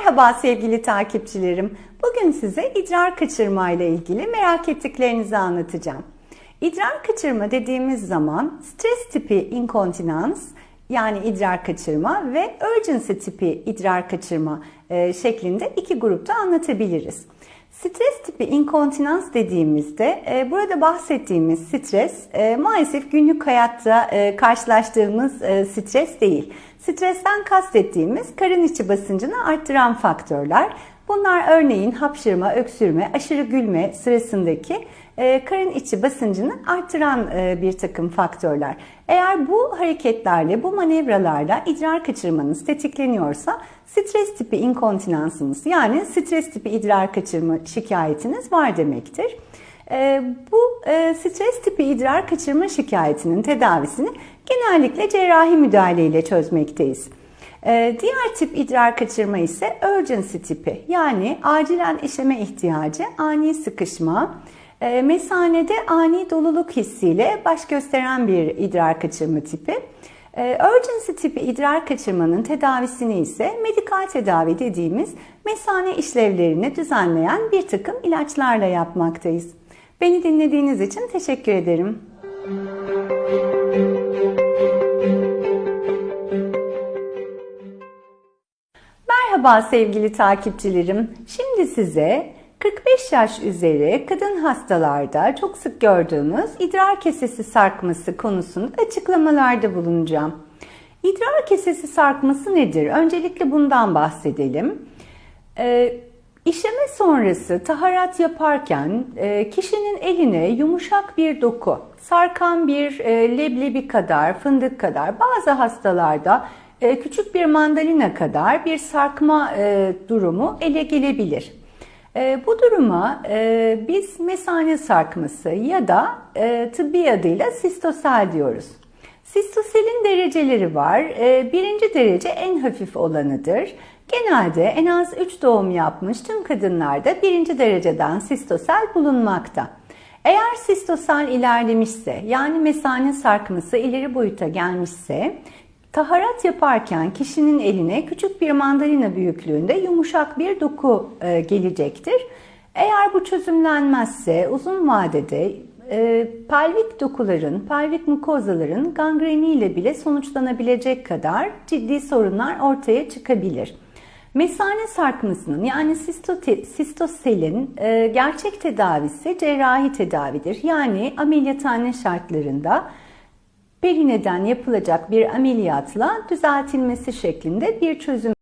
Merhaba sevgili takipçilerim. Bugün size idrar kaçırma ile ilgili merak ettiklerinizi anlatacağım. İdrar kaçırma dediğimiz zaman stres tipi inkontinans yani idrar kaçırma ve urgency tipi idrar kaçırma e, şeklinde iki grupta anlatabiliriz. Stres tipi inkontinans dediğimizde e, burada bahsettiğimiz stres e, maalesef günlük hayatta karşılaştığımız stres değil. Stresten kastettiğimiz karın içi basıncını arttıran faktörler. Bunlar örneğin hapşırma, öksürme, aşırı gülme sırasındaki e, karın içi basıncını arttıran e, bir takım faktörler. Eğer bu hareketlerle, bu manevralarla idrar kaçırmanız tetikleniyorsa stres tipi inkontinansınız yani stres tipi idrar kaçırma şikayetiniz var demektir. E, bu e, stres tipi idrar kaçırma şikayetinin tedavisini genellikle cerrahi müdahale ile çözmekteyiz. Ee, diğer tip idrar kaçırma ise urgency tipi yani acilen işeme ihtiyacı, ani sıkışma, e, mesanede ani doluluk hissiyle baş gösteren bir idrar kaçırma tipi. E, urgency tipi idrar kaçırmanın tedavisini ise medikal tedavi dediğimiz mesane işlevlerini düzenleyen bir takım ilaçlarla yapmaktayız. Beni dinlediğiniz için teşekkür ederim. Merhaba sevgili takipçilerim. Şimdi size 45 yaş üzeri kadın hastalarda çok sık gördüğümüz idrar kesesi sarkması konusunda açıklamalarda bulunacağım. İdrar kesesi sarkması nedir? Öncelikle bundan bahsedelim. Ee, işeme sonrası taharat yaparken e, kişinin eline yumuşak bir doku, sarkan bir e, leblebi kadar, fındık kadar bazı hastalarda e, küçük bir mandalina kadar bir sarkma durumu ele gelebilir. Bu duruma biz mesane sarkması ya da tıbbi adıyla sistosel diyoruz. Sistoselin dereceleri var. Birinci derece en hafif olanıdır. Genelde en az 3 doğum yapmış tüm kadınlarda birinci dereceden sistosel bulunmakta. Eğer sistosel ilerlemişse yani mesane sarkması ileri boyuta gelmişse Taharat yaparken kişinin eline küçük bir mandalina büyüklüğünde yumuşak bir doku e, gelecektir. Eğer bu çözümlenmezse uzun vadede e, pelvik dokuların, pelvik mukozaların gangreniyle bile sonuçlanabilecek kadar ciddi sorunlar ortaya çıkabilir. Mesane sarkmasının yani sistoselin e, gerçek tedavisi cerrahi tedavidir. Yani ameliyathane şartlarında Perineden yapılacak bir ameliyatla düzeltilmesi şeklinde bir çözüm